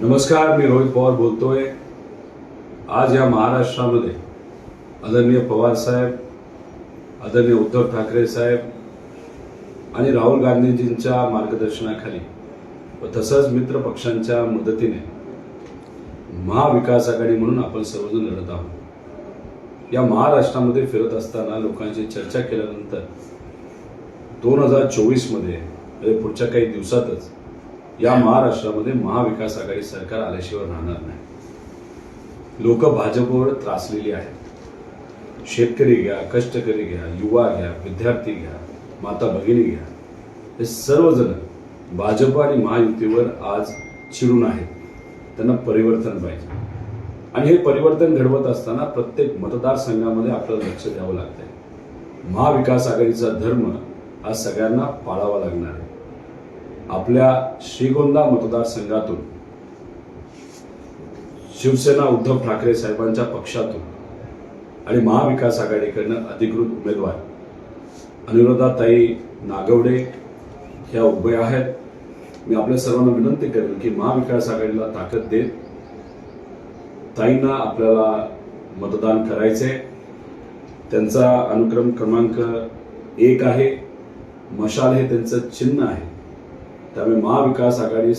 नमस्कार मी रोहित पवार बोलतोय. आज या महाराष्ट्रामध्ये आदरणीय पवार साहेब आदरणीय उद्धव ठाकरे साहेब आणि राहुल गांधीजींच्या मार्गदर्शनाखाली व तसंच मित्र पक्षांच्या मदतीने महाविकास आघाडी म्हणून आपण सर्वजण लढत आहोत. या महाराष्ट्रामध्ये फिरत असताना लोकांची चर्चा केल्यानंतर दोन हजार चोवीसमध्ये म्हणजे पुढच्या काही दिवसातच या महाराष्ट्रामध्ये महाविकास आघाडी सरकार आल्याशिवाय राहणार नाही. लोक भाजपवर त्रासलेली आहेत. शेतकरी घ्या कष्टकरी घ्या युवा घ्या विद्यार्थी घ्या माता भगिनी घ्या. हे सर्वजण भाजप आणि महायुतीवर आज चिडून आहेत. त्यांना परिवर्तन पाहिजे. आणि हे परिवर्तन घडवत असताना प्रत्येक मतदारसंघामध्ये आपल्याला लक्ष द्यावं लागतंय. महाविकास आघाडीचा धर्म हा सगळ्यांना पाळावा लागणार आहे. आपल्या श्रीगोंदा मतदारसंघातून शिवसेना उद्धव ठाकरे साहेबांच्या पक्षातून आणि महाविकास आघाडीकडनं अधिकृत उमेदवार अनुराधाताई नागवडे ह्या उभ्या आहेत. मी आपल्या सर्वांना विनंती करेन की महाविकास आघाडीला ताकद देत ताईंना आपल्याला मतदान करायचे त्यांचा अनुक्रम क्रमांक एक आहे. मशाल हे त्यांचं चिन्ह आहे. त्यामुळे महाविकास आघाडी